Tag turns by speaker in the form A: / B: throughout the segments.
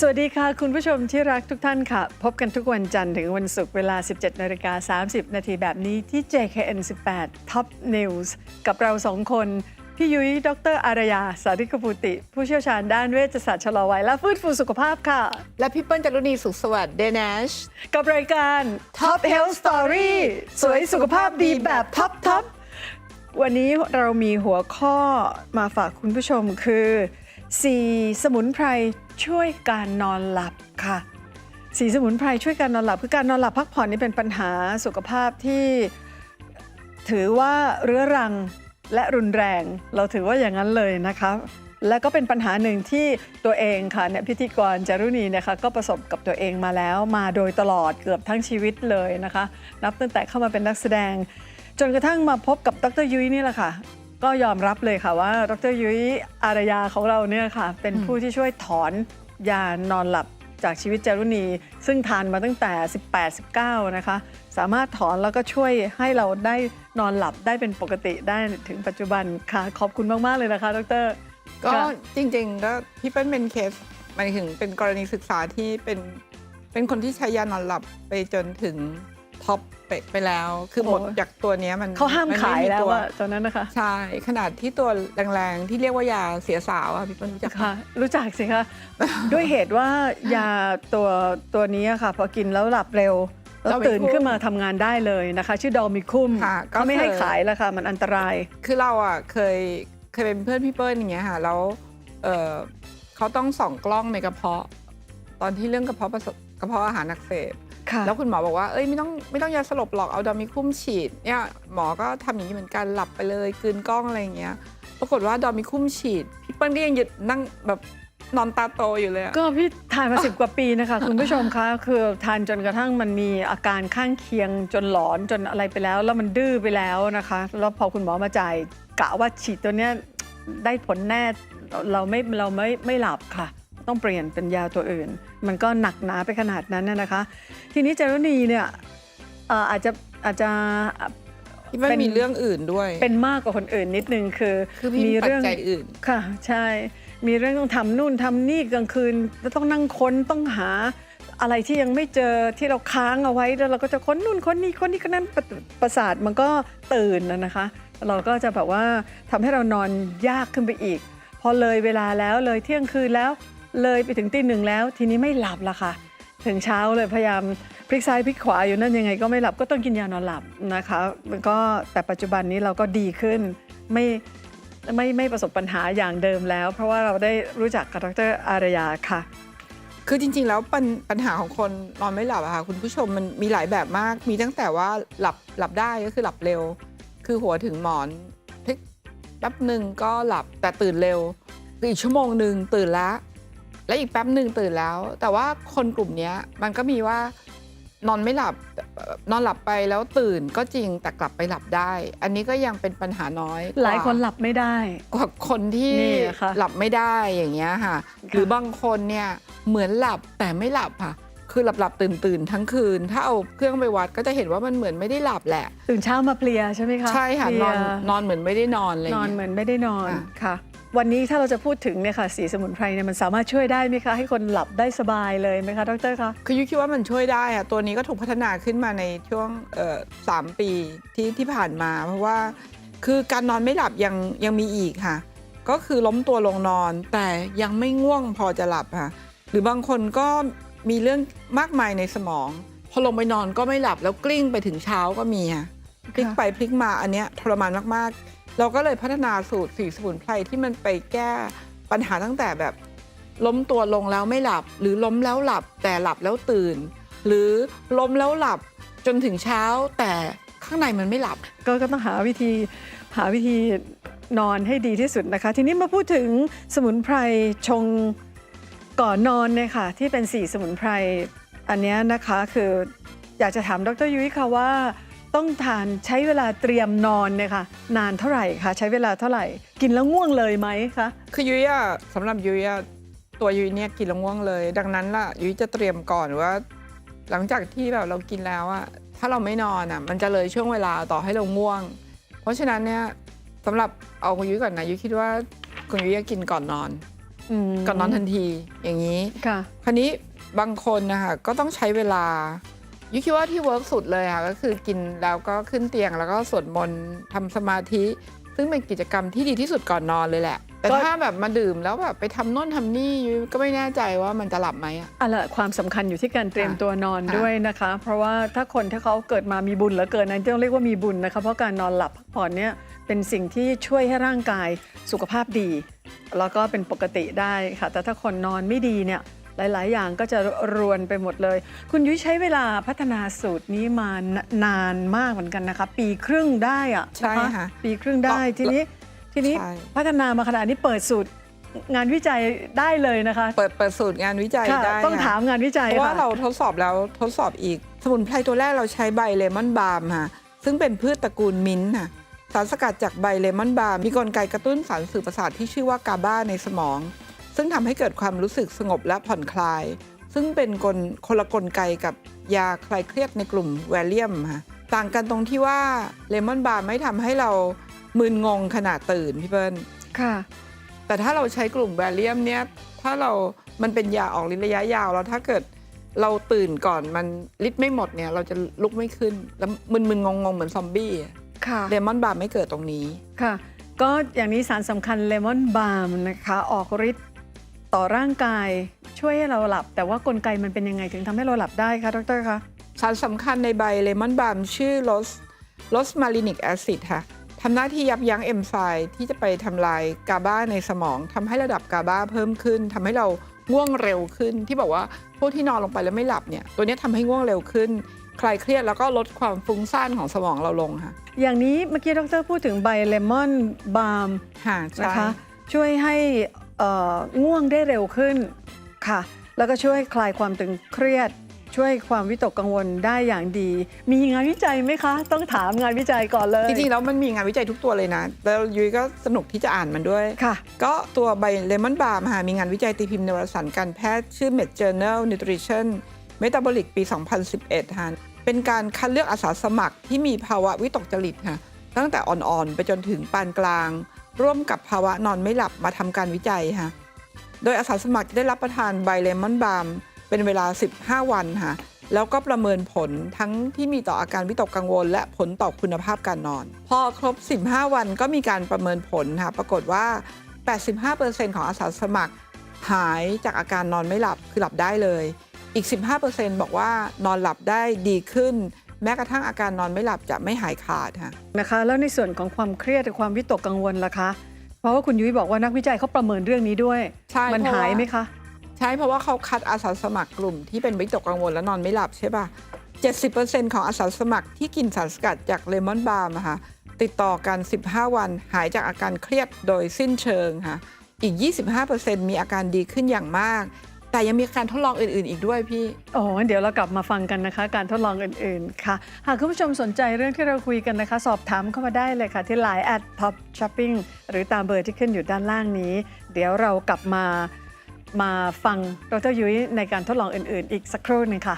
A: สวัสดีค่ะ คุณผู้ชมที่รักทุกท่านค่ะ พบกันทุกวันจันทร์ถึงวันศุกร์เวลา 17นาฬิกา30 นาทีแบบนี้ที่ JKN 18 Top News กับเราสองคน พี่ยุ้ย ดรอารยา สาธิกภูติ ผู้เชี่ยวชาญด้านเวชศาสตร์ชะลอวัยและฟื้นฟูสุขภาพค่ะ
B: และพี่เปิ้ลจารุณีสุขสวัสดิ์เดน s ช
A: กับรายการ Top Health Story สวยสุขภาพดีแบบท็อปท็อปวันนี้เรามีหัวข้อมาฝากคุณผู้ชมคือ 4 สมุนไพร ช่วยการนอนหลับค่ะ สีสมุนไพรช่วยการนอนหลับคือการนอนหลับพักผ่อนนี่เป็นปัญหาสุขภาพที่ถือว่าเรื้อรังและรุนแรง เราถือว่าอย่างนั้นเลยนะคะและก็เป็นปัญหาหนึ่งที่ตัวเองค่ะเนี่ยพิธีกรจารุณีนะคะก็ประสบกับตัวเองมาแล้ว มาโดยตลอดเกือบทั้งชีวิตเลยนะคะ นับตั้งแต่เข้ามาเป็นนักแสดง จนกระทั่งมาพบกับดรยุ้ยนี่แหละค่ะ ก็ยอมรับเลยค่ะว่า ดรยุ้ยอารยาของเราเนี่ยค่ะ เป็นผู้ที่ช่วยถอนยานอนหลับจากชีวิตจารุณี ซึ่งทานมาตั้งแต่ 18-19 นะคะ สามารถถอนแล้วก็ช่วยให้เราได้นอนหลับได้เป็นปกติได้ถึงปัจจุบันค่ะ ขอบคุณมาก ๆ เลยนะคะ ดร
B: ก็
A: ค่ะ
B: จริงๆก็พี่เปิ้ลเป็นเคสหมายถึงเป็นกรณีศึกษาที่เป็นเป็นคนที่ใช้ยานอนหลับไปจนถึง ท็อปไปไปแล้ว คือหมดจากตัวเนี้ยมัน
A: เขาห้าม
B: นไขา
A: ยแล้ว
B: ตั
A: อะตอนนั้นนะคะ
B: ใช่ขนาดที่ตัวแรงๆ ที่เรียกว่ายาเสียสาวอะพี่เปิ้ลรู้จักไหม
A: ค่ะ รู้จักสิคะ ด้วยเหตุว่ายาตัวตัวนี้ค่ะ พอกินแล้วหลับเร็ว แล้วตื่นขึ้นมาทำงานได้เลยนะคะ ชื่อดอมิคุม
B: ค่ะก็
A: เขาไม่ให้
B: คือ
A: ขายแล้วค่ะ มันอันตราย
B: คือเราอะเคยเคยเป็นเพื่อนพี่เปิ้ลอย่างเงี้ยค่ะแล้วเออเขาต้องส่องกล้องในกระเพาะ ตอนที่เรื่องกระเพาะประสบกระเพาะอาหารอักเสบ
A: ค่ะ
B: แล้วคุณหมอบอกว่าเอ้ยไม่ต้องไม่ต้องยาสลบหรอกเอาดามิคุ้มฉีดเนี่ยหมอก็ทำอย่างนี้เหมือนกันหลับไปเลยกลืนกล้องอะไรอย่างเงี้ยปรากฏว่าดามิคุ้มฉีดพี่เปิ้ลก็ยังหยุดนั่งแบบนอนตาโตอยู่เลยอะ
A: ก็พี่ทานมาสิบกว่าปีนะคะ คุณผู้ชมคะคือทานจนกระทั่งมันมีอาการข้างเคียงจนหลอนจนอะไรไปแล้ว แล้วมันดื้อไปแล้วนะคะแล้วพอคุณหมอมาจ่ายกะว่าฉีดตัวเนี้ยได้ผลแน่เราไม่เราไม่ไม่หลับค่ะ ต้องเปลี่ยนเป็นยาตัวอื่น มันก็หนักหนาไปขนาดนั้นน่ะนะคะ ทีนี้จารุณีเนี่ยเอ่ออาจจะอาจจะ
B: พี่เปิ้ล
A: เป็น
B: มีเรื่องอื่นด้วย
A: เป็นมากกว่าคนอื่นนิดนึงคือ
B: คือพี่มีปัจจัยอื่น
A: ค่ะ ใช่ มีเรื่องต้องทำนู่นทำนี่กลางคืนแล้วต้องนั่งค้นต้องหาอะไรที่ยังไม่เจอที่เราค้างเอาไว้แล้วเราก็จะค้นนู่นค้นนี่ค้นนี่ก็นั่นประประสาทมันก็ตื่นนะนะคะ เราก็จะแบบว่าทำให้เรานอนยากขึ้นไปอีก พอเลยเวลาแล้วเลยเที่ยงคืนแล้ว เลยไปถึงตีหนึ่งแล้ว ทีนี้ไม่หลับละค่ะ ถึงเช้าเลยพยายามพลิกซ้ายพลิกขวาอยู่นั่นยังไงก็ไม่หลับก็ต้องกินยานอนหลับนะคะมันก็แต่ปัจจุบันนี้เราก็ดีขึ้นไม่ไม่ไม่ประสบปัญหาอย่างเดิมแล้ว เพราะว่าเราได้รู้จักกับดรอารยาค่ะ
B: คือจริงๆ แล้วปัญปัญหาของคนนอนไม่หลับอะค่ะคุณผู้ชมมันมีหลายแบบมาก มีตั้งแต่ว่าหลับหลับได้ก็คือหลับเร็ว คือหัวถึงหมอนพลิกแป๊บหนึ่งก็หลับแต่ตื่นเร็วคืออีกชั่วโมงหนึ่งตื่นแล้ว และอีกแป๊บหนึ่งตื่นแล้ว แต่ว่าคนกลุ่มเนี้ยมันก็มีว่านอนไม่หลับเอ่อนอนหลับไปแล้วตื่นก็จริงแต่กลับไปหลับได้ อันนี้ก็ยังเป็นปัญหาน้อยกว่
A: หลายคนหลับไม่ได้
B: กว่าคนที่
A: นี่อะค่ะ
B: หลับไม่ได้อย่างเงี้ยค่ะ หรือบางคนเนี่ยเหมือนหลับแต่ไม่หลับค่ะคือหลับหลับตื่นตื่นทั้งคืน ถ้าเอาเครื่องไปวัดก็จะเห็นว่ามันเหมือนไม่ได้หลับแหละ
A: ตื่นเช้ามาเพลียใช่ไหมคะ
B: ใช่ค่ะ
A: เพลี
B: น
A: ย
B: อนนอนเหมือนไม่ได้นอนอะไรอนย่าง
A: อน
B: เงี้ย
A: เหมือนไม่ได้นอน
B: ค่ะ
A: ค่ะ วันนี้ถ้าเราจะพูดถึงเนี่ยค่ะสีสมุนไพรเนี่ยมันสามารถช่วยได้ไหมคะ ให้คนหลับได้สบายเลยไหมคะดรคะ
B: คือยุ้ยคิดว่ามันช่วยได้อะตัวนี้ก็ถูกพัฒนาขึ้นมาในช่วงเอ่อสามปีที่ที่ผ่านมา เพราะว่าคือการนอนไม่หลับยังยังมีอีกค่ะ ก็คือล้มตัวลงนอนแต่ยังไม่ง่วงพอจะหลับค่ะ หรือบางคนก็มีเรื่องมากมายในสมอง พอลงไปนอนก็ไม่หลับแล้วกลิ้งไปถึงเช้าก็มีค่ะพลิกไปพลิกมาอันเนี้ยทรมานมากๆ เราก็เลยพัฒนาสูตรสีสมุนไพรที่มันไปแก้ปัญหาตั้งแต่แบบ ล้มตัวลงแล้วไม่หลับ หรือล้มแล้วหลับแต่หลับแล้วตื่น หรือล้มแล้วหลับจนถึงเช้าแต่ข้างในมันไม่หลับ
A: ก็ก็ต้องหาวิธีหาวิธีนอนให้ดีที่สุดนะคะ ทีนี้มาพูดถึงสมุนไพรชงก่อนนอนเนี่ยค่ะที่เป็นสีสมุนไพรอันนี้นะคะคืออยากจะถามดรยุ้ยค่ะว่า ต้องทานใช้เวลาเตรียมนอนเนี่ยค่ะนานเท่าไหร่คะใช้เวลาเท่าไหร่ กินแล้วง่วงเลยไหมคะ
B: คือยุ้ยอะสำหรับยุ้ยอะตัวยุ้ยเนี่ยกินแล้วง่วงเลย ดังนั้นล่ะยุ้ยจะเตรียมก่อนว่า หลังจากที่แบบเรากินแล้วอะถ้าเราไม่นอนอะมันจะเลยช่วงเวลาต่อให้เราง่วง เพราะฉะนั้นเนี่ยสำหรับเอาคุณยุ้ยก่อนนะยุ้ยคิดว่าคุณยุ้ยจะกินก่อนนอน
A: ม
B: ก่อนนอนทันทีอย่างนี้
A: ค่ะ
B: คราวนี้บางคนนะคะก็ต้องใช้เวลา ยุคิดว่าที่เวิร์กสุดเลยค่ะก็คือกินแล้วก็ขึ้นเตียงแล้วก็สวดมนต์ทำสมาธิ ซึ่งเป็นกิจกรรมที่ดีที่สุดก่อนนอนเลยแหละ แต่
A: ก็
B: ถ้าแบบมาดื่มแล้วแบบไปทำโน่นทำนี่ยุ้ยก็ไม่แน่ใจว่ามันจะหลับไหมอะ
A: อะละความสำคัญอยู่ที่การเตรียมตัวนอน
B: ค่ะ
A: ด้วยนะคะ เพราะว่าถ้าคนถ้าเขาเกิดมามีบุญเหลือเกินนั้นต้องเรียกว่ามีบุญนะคะเพราะการนอนหลับพักผ่อนเนี่ยเป็นสิ่งที่ช่วยให้ร่างกายสุขภาพดี แล้วก็เป็นปกติได้ค่ะ แต่ถ้าคนนอนไม่ดีเนี่ย หลาย ๆ อย่างก็จะรวนไปหมดเลย คุณยุ้ยใช้เวลาพัฒนาสูตรนี้มานนานมากเหมือนกันนะคะ ปีครึ่งได้อะ
B: ใช่
A: น
B: ค่ะ
A: ปีครึ่งได้ทีนี้ทีนี้
B: ใช่
A: พัฒนามาขนาดนี้เปิดสูตรงานวิจัยได้เลยนะคะ
B: เปิดเปิดสูตรงานวิจัย
A: ค่ะ
B: ได้
A: ต้อง
B: ค่ะ
A: ถามงานวิจัย
B: เพราะว่า
A: ค่ะ
B: เราทดสอบแล้วทดสอบอีก สมุนไพรตัวแรกเราใช้ใบเลมอนบาล์มค่ะซึ่งเป็นพืชตระกูลมิ้นท์ค่ะสารสกัดจากใบเลมอนบาล์มมีกลไกกระตุ้นสารสื่อประสาทที่ชื่อว่ากาบาในสมอง ซึ่งทำให้เกิดความรู้สึกสงบและผ่อนคลาย ซึ่งเป็นกลคนละกลไกกับยาคลายเครียดในกลุ่มแวลเลียมค่ะต่างกันตรงที่ว่าเลมอนบาล์มไม่ทำให้เรามึนงงขณะตื่นพี่เปิ้ล
A: ค่ะ
B: แต่ถ้าเราใช้กลุ่มแวลเลียมเนี่ยถ้าเรา มันเป็นยาออกฤทธิ์ระยะยาวแล้วถ้าเกิดเราตื่นก่อนมันฤทธิ์ไม่หมดเนี่ยเราจะลุกไม่ขึ้น แล้วมึนๆงงๆเหมือนซอมบี้อะ
A: ค่ะ
B: เลมอนบาร์ไม่เกิดตรงนี้
A: ค่ะ ก็อย่างนี้สารสำคัญเลมอนบาล์มนะคะ ออกฤทธิ์ ต่อร่างกายช่วยให้เราหลับ แต่ว่ากลไกมันเป็นยังไงถึงทำให้เราหลับได้คะดรคะ
B: สารสำคัญในใบเลมอนบาร์มชื่อโรสโรสมาลินิกแอซิดค่ะทำหน้าที่ยับยั้งเอนไซม์ที่จะไปทำลายกาบาในสมองทำให้ระดับกาบาเพิ่มขึ้นทำให้เราง่วงเร็วขึ้น ที่บอกว่าพวกที่นอนลงไปแล้วไม่หลับเนี่ยตัวเนี้ยทำให้ง่วงเร็วขึ้น คลายเครียดแล้วก็ลดความฟุ้งซ่านของสมองเราลงค่ะ
A: อย่างนี้เมื่อกี้ดรพูดถึงใบเลมอนบาล์ม
B: ค่ะใช่
A: นะคะช่วยให้เอ่อ ง่วงได้เร็วขึ้นค่ะ แล้วก็ช่วยคลายความตึงเครียด ช่วยความวิตกกังวลได้อย่างดี มีงานวิจัยไหมคะ ต้องถามงานวิจัยก่อนเลย
B: จริงๆ แล้วมันมีงานวิจัยทุกตัวเลยนะ แล้วยุ้ยก็สนุกที่จะอ่านมันด้วย
A: ค่ะ
B: ก็ตัวใบเลมอนบาร์มค่ะมีงานวิจัยตีพิมพ์ในวารสารการแพทย์ชื่อ Med Journal Nutrition Metabolic ปี 2011ค่ะเป็นการคัดเลือกอาสาสมัครที่มีภาวะวิตกจริตค่ะตั้งแต่อ่อนๆ ไปจนถึงปานกลาง ร่วมกับภาวะนอนไม่หลับมาทำการวิจัยค่ะ โดยอาสาสมัครได้รับประทานใบเลมอนบาร์มเป็นเวลา 15 วันค่ะ แล้วก็ประเมินผลทั้งที่มีต่ออาการวิตกกังวล และผลต่อคุณภาพการนอน พอครบ 15 วันก็มีการประเมินผลค่ะ ปรากฏว่า 85%ของอาสาสมัครหายจากอาการนอนไม่หลับคือหลับได้เลย อีก 15%บอกว่านอนหลับได้ดีขึ้น แม้กระทั่งอาการนอนไม่หลับจะไม่หายขาดค่ะ
A: นะคะ แล้วในส่วนของความเครียดหรือความวิตกกังวลล่ะคะ เพราะว่าคุณยุ้ยบอกว่านักวิจัยเขาประเมินเรื่องนี้ด้วย
B: ใช่
A: มัน
B: เพราะ
A: หาย
B: ว่า
A: ไหมคะ
B: ใช่เพราะว่าเขาคัดอาสาสมัครกลุ่มที่เป็นวิตกกังวลและนอนไม่หลับใช่ป่ะ70%ของอาสาสมัครที่กินสารสกัดจากเลมอนบาร์มอะค่ะติดต่อกัน 15 วันหายจากอาการเครียดโดยสิ้นเชิงค่ะอีก 25%มีอาการดีขึ้นอย่างมาก แต่ยังมีการทดลองอื่น ๆ อีกด้วยพี่
A: โอ้งั้นเดี๋ยวเรากลับมาฟังกันนะคะ การทดลองอื่น ๆ ค่ะ หากคุณผู้ชมสนใจเรื่องที่เราคุยกันนะคะ สอบถามเข้ามาได้เลยค่ะ ที่ Line at top shopping หรือตามเบอร์ที่ขึ้นอยู่ด้านล่างนี้ เดี๋ยวเรากลับมามาฟังดรยุ้ยในการทดลองอื่น ๆ อีกสักครู่หนึงค่ะ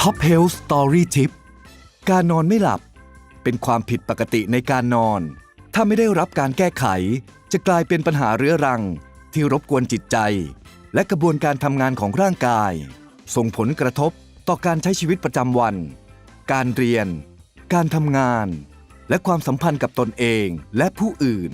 C: Top Health Story Tip การนอนไม่หลับ เป็นความผิดปกติในการนอน ถ้าไม่ได้รับการแก้ไข จะกลายเป็นปัญหาเรื้อรัง ที่รบกวนจิตใจ และกระบวนการทำงานของร่างกาย ส่งผลกระทบต่อการใช้ชีวิตประจำวัน การเรียน การทำงาน และความสัมพันธ์กับตนเองและผู้อื่น